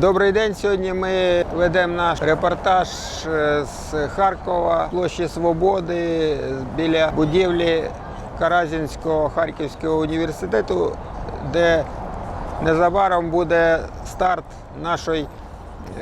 Добрий день. Сьогодні ми ведемо наш репортаж е, з Харкова, площі Свободи біля будівлі Каразінського Харківського університету, де незабаром буде старт нашої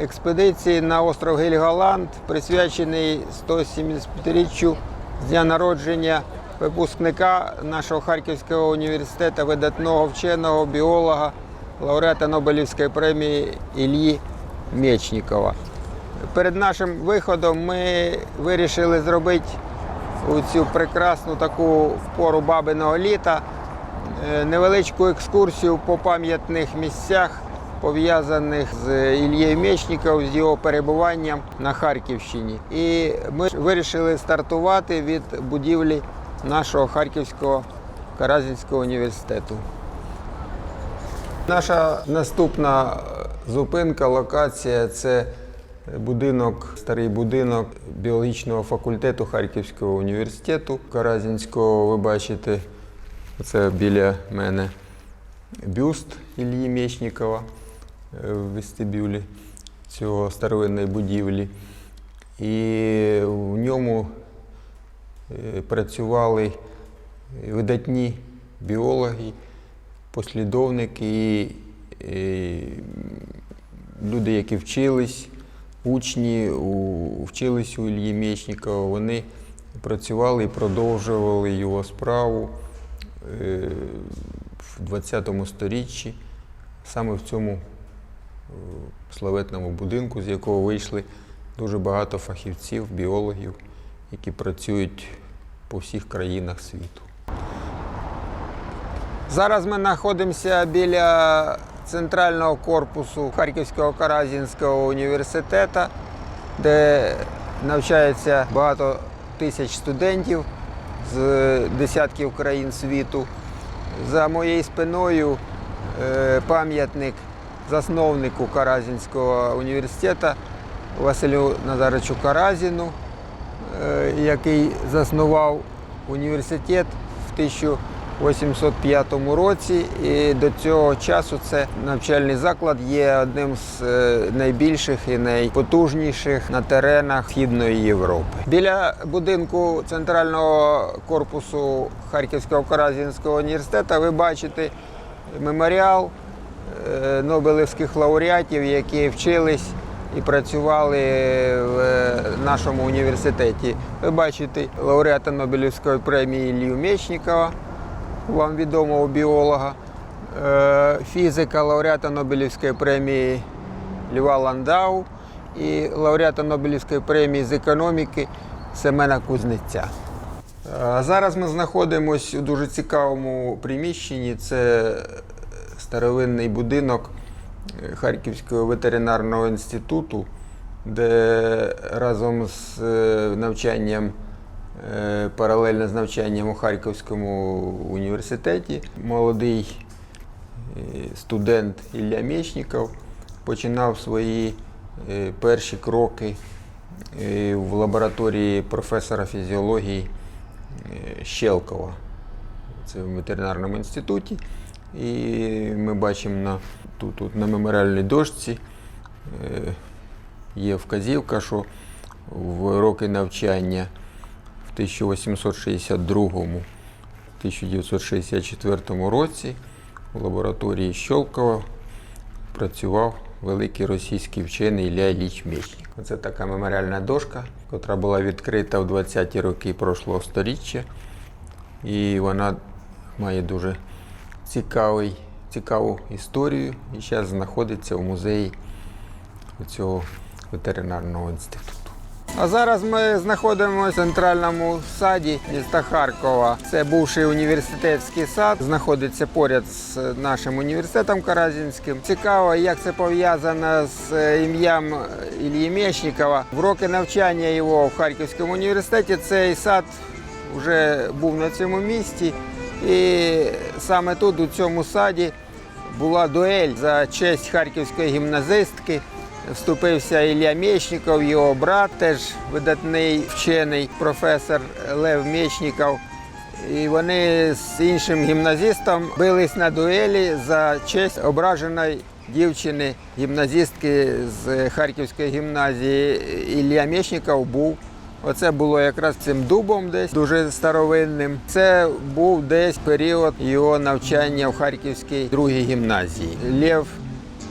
експедиції на остров Гельголанд, присвячений 175-річчю з дня народження випускника нашого Харківського університету, видатного вченого біолога, лауреата Нобелівської премії Іллі Мечнікова. Перед нашим виходом ми вирішили зробити цю прекрасну таку в пору бабиного літа е, невеличку екскурсію по пам'ятних місцях, пов'язаних з Ільєю Мечником, з його перебуванням на Харківщині. І ми вирішили стартувати від будівлі нашого Харківського Каразінського університету. Наша наступна зупинка, локація це будинок, старий будинок біологічного факультету Харківського університету Каразінського. Ви бачите, це біля мене бюст Іллі Мєчнікова е, в вестибюлі цього старовинної будівлі. І в ньому е, працювали видатні біологи, послідовники і, і люди, які вчились, учні, у, вчились у Ільї Мєчнікова, вони працювали і продовжували його справу е, в 20 сторіччі, саме в цьому е, славетному будинку, з якого вийшли дуже багато фахівців, біологів, які працюють по всіх країнах світу. Зараз ми знаходимося біля центрального корпусу Харківського Каразінського університету, де навчається багато тисяч студентів з десятків країн світу. За моєю спиною е, пам'ятник засновнику Каразінського університету Василю Назаровичу Каразіну, е, який заснував університет в 1805 році. І до цього часу це навчальний заклад є одним з е, найбільших і найпотужніших на теренах Східної Європи. Біля будинку центрального корпусу Харківського Каразінського університету ви бачите меморіал е, Нобелівських лауреатів, які вчились і працювали в е, нашому університеті. Ви бачите лауреата Нобелівської премії Іллю Мечникова, вам відомого біолога, е, фізика, лауреата Нобелівської премії Льва Ландау і лауреата Нобелівської премії з економіки Семена Кузнеця. Зараз ми знаходимося у дуже цікавому приміщенні. Це старовинний будинок Харківського ветеринарного інституту, де разом з е, навчанням, е, паралельно з навчанням у Харківському університеті, молодий е, студент Ілля Мєчніков починав свої е, перші кроки е, в лабораторії професора фізіології е, Щелкова. Це в ветеринарному інституті. І ми бачимо на, тут, тут на меморіальній дошці е, є вказівка, що в роки навчання 1862-1964 році в лабораторії Щолкова працював великий російський вчений Ілля Ілліч Мечник. Це така меморіальна дошка, яка була відкрита в 20-ті роки прошлого сторіччя. І вона має дуже цікавий, цікаву історію і зараз знаходиться в музеї цього ветеринарного інституту. А зараз ми знаходимося в центральному саді міста Харкова. Це бувший університетський сад, знаходиться поряд з нашим університетом Каразінським. Цікаво, як це пов'язано з е, ім'ям Іллі Мєчнікова. В роки навчання його в Харківському університеті цей сад вже був на цьому місці. І саме тут, у цьому саді, була дуель за честь харківської гімназистки. Вступився Ілля Мєчніков, його брат, теж видатний вчений професор Лев Мєчніков. І вони з іншим гімназистом бились на дуелі за честь ображеної дівчини, гімназистки з Харківської гімназії Ілля Мєшніков був. Оце було якраз цим дубом десь дуже старовинним. Це був десь період його навчання в Харківській другій гімназії. Лев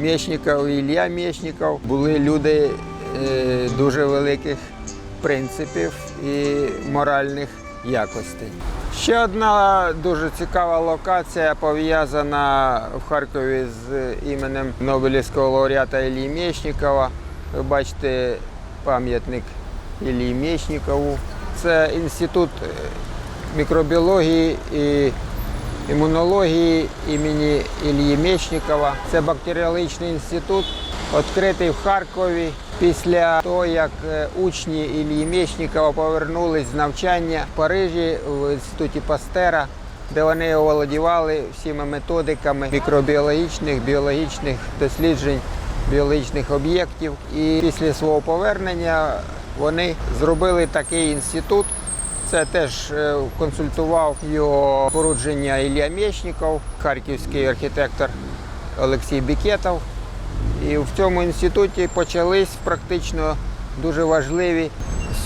Мєшніков Ілля Мєшніков були люди е, дуже великих принципів і моральних якостей. Ще одна дуже цікава локація пов'язана в Харкові з іменем Нобелівського лауреата Іллі Мєшнікова. Ви бачите пам'ятник Іллі Мєшнікову. Це інститут е, мікробіології і імунології імені Іллі Мєшнікова. Це бактеріологічний інститут, відкритий в Харкові після того, як е, учні Іллі Мєшнікова повернулись з навчання в Парижі в інституті Пастера, де вони оволодівали всіма методиками мікробіологічних, біологічних досліджень біологічних об'єктів. І після свого повернення вони зробили такий інститут. Це теж е, консультував його порудження Ілля Мєшніков, харківський архітектор Олексій Бікетов. І в цьому інституті почались практично дуже важливі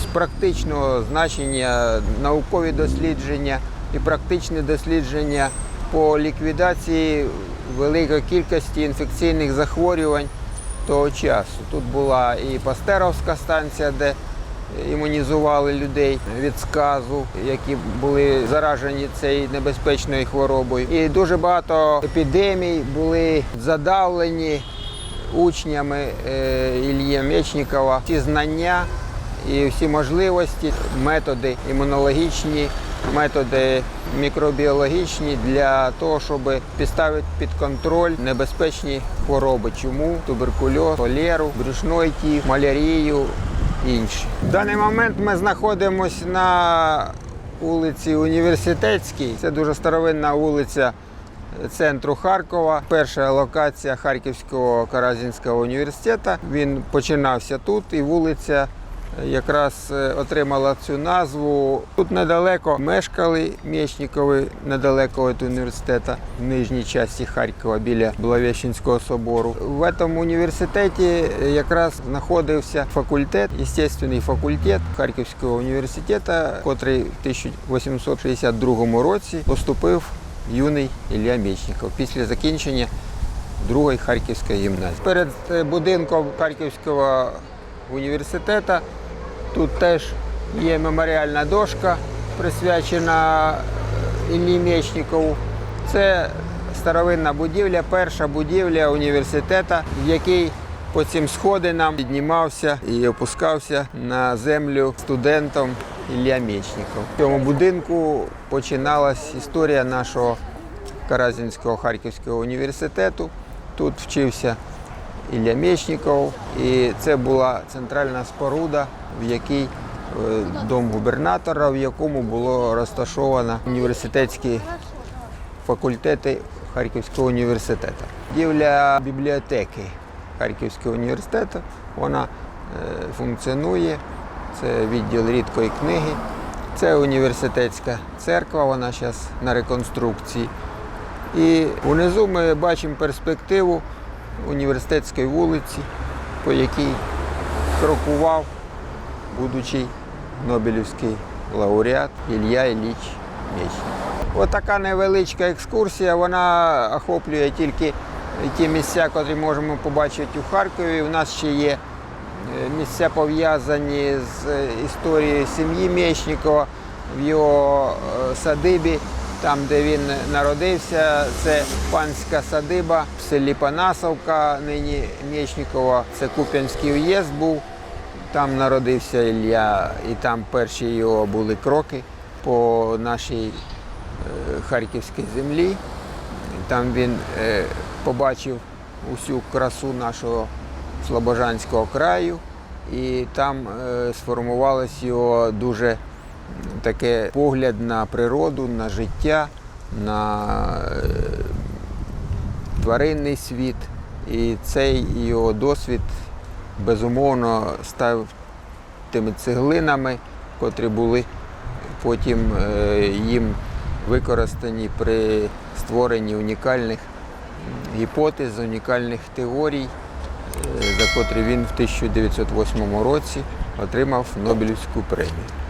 з практичного значення наукові дослідження і практичне дослідження по ліквідації великої кількості інфекційних захворювань того часу. Тут була і Пастеровська станція, де імунізували людей від сказу, які були заражені цією небезпечною хворобою. І дуже багато епідемій були задавлені учнями е, Іллі Мечникова. Ці знання і всі можливості, методи імунологічні, методи мікробіологічні для того, щоб підставити під контроль небезпечні хвороби, чуму, туберкульоз, холеру, брюшний тиф, малярію інші. В даний момент ми знаходимося на вулиці Університетській. Це дуже старовинна вулиця центру Харкова. Перша локація Харківського Каразінського університету. Він починався тут, і вулиця якраз е, отримала цю назву. Тут недалеко мешкали Мєчнікови, недалеко від університету, в нижній часті Харкова біля Благовещенського собору. В цьому університеті якраз знаходився факультет, естественний факультет Харківського університету, котрий в 1862 році поступив юний Ілля Мєчніков після закінчення другої Харківської гімназії. Перед е, будинком Харківського університету тут теж є меморіальна дошка, присвячена Іллі Мєчнікову. Це старовинна будівля, перша будівля університету, в якій по цим сходинам піднімався і опускався на землю студентом Ілля Мєчніков. В цьому будинку починалась історія нашого Каразінського Харківського університету. Тут вчився Ілля Мєчніков, і це була центральна споруда, в якій е, дом губернатора, в якому було розташовано університетські факультети Харківського університету. Будівля бібліотеки Харківського університету вона е, функціонує. Це відділ рідкої книги. Це університетська церква, вона зараз на реконструкції. І внизу ми бачимо перспективу університетської вулиці, по якій крокував будучий Нобелівський лауреат Ілля Ілліч Мєчніков. Отака невеличка екскурсія, вона охоплює тільки ті місця, які можемо побачити у Харкові. У нас ще є е, місця пов'язані з е, історією сім'ї Мєчнікова в його е, садибі, там, де він народився. Це панська садиба в селі Панасовка, нині Мєчнікова. Це Куп'янський уїзд був. Там народився Ілля, і там перші його були кроки по нашій е, харківській землі. Там він е, побачив усю красу нашого Слобожанського краю, і там е, сформувалось його дуже таке погляд на природу, на життя, на е, тваринний світ. І цей його досвід безумовно став тими цеглинами, котрі були потім е, їм використані при створенні унікальних гіпотез, унікальних теорій, е, за котрі він в 1908 році отримав Нобелівську премію.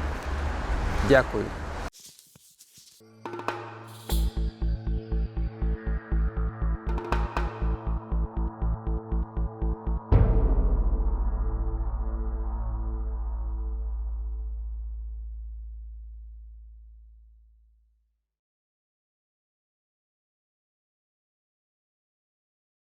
Дякую.